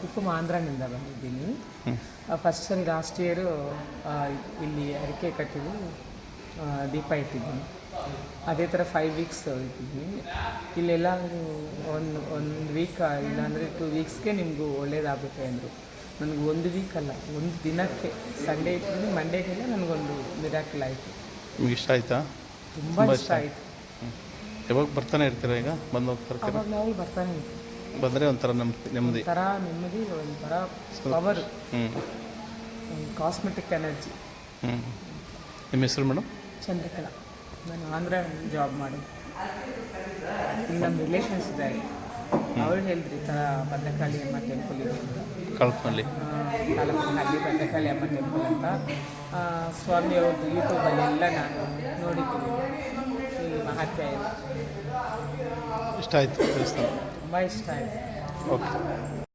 ಕುಪ್ಪಂ ಆಂಧ್ರನಿಂದ ಬಂದಿದ್ದೀನಿ. ಫಸ್ಟ್ ಸರಿ last year ಇಲ್ಲಿ ಅಡಿಕೆ ಕಟ್ಟಿದ್ದು ದೀಪ ಇಟ್ಟಿದ್ದೀನಿ. ಅದೇ ಥರ ಫೈವ್ ವೀಕ್ಸ್ ಇಟ್ಟಿದ್ದೀನಿ. ಇಲ್ಲೆಲ್ಲ ಒಂದು ಒಂದು ವೀಕ್ ಇಲ್ಲಾಂದರೆ ಟೂ ವೀಕ್ಸ್ಗೆ ನಿಮಗೂ ಒಳ್ಳೇದಾಗುತ್ತೆ ಅಂದರು. ನನಗೆ ಒಂದು ವೀಕ್ ಅಲ್ಲ ಒಂದು ದಿನಕ್ಕೆ ಸಂಡೇ ಇಟ್ಟಿದ್ದೀನಿ ಮಂಡೇಗೆಲ್ಲ ನನಗೊಂದು ಮಿರಾಕಲ್ ಆಯಿತು. ನಿಮ್ಗೆ ಇಷ್ಟ ಆಯ್ತಾ? ತುಂಬ ಇಷ್ಟ ಆಯಿತು. ಯಾವಾಗ ಬರ್ತಾನೆ ಇರ್ತೀರಾ ಈಗ? ಬಂದು ಹೋಗ್ತಾರೆ ಬರ್ತಾನೆ ಇದ್ವಿ ಬಂದರೆ ಒಂಥರ ನೆಮ್ಮದಿ ನೆಮ್ಮದಿ. ಒಂಥರ ನೆಮ್ಮದಿ ಒಂಥರ ಪವರ್ ಹ್ಞೂ ಕಾಸ್ಮೆಟಿಕ್ ಎನರ್ಜಿ ಹ್ಞೂ ನಿಮ್ಮ ಹೆಸರು ಮೇಡಮ್? ಚಂದ್ರಕಲಾ. ನಾನು ಆಂಧ್ರ ಜಾಬ್ ಮಾಡಿ ನಮ್ಮ ರಿಲೇಷನ್ಸ್ ಇದ್ದಾರೆ ಅವ್ರು ಹೇಳಿದ್ರಿ ಈ ಥರ ಭದ್ರಕಾಳಿ ಅಮ್ಮ ಟೆಂಪಲ್ ಇದೆ ಆ, ತಾಲೂಕಿನಲ್ಲಿ ಭದ್ರಕಾಳಿ ಅಮ್ಮ ಟೆಂಪಲ್ ಅಂತ. ಸ್ವಾಮಿ ಅವ್ರದ್ದು ಯೂಟ್ಯೂಬಲ್ಲಿ ಎಲ್ಲ ನಾನು ನೋಡಿದ್ದೀನಿ. ಈ ಮಹತ್ವ ಇದೆ ಇಷ್ಟ ಆಯಿತು ದೇವಸ್ಥಾನ. ತುಂಬ ಇಷ್ಟ ಆಯಿತು ಓಕೆ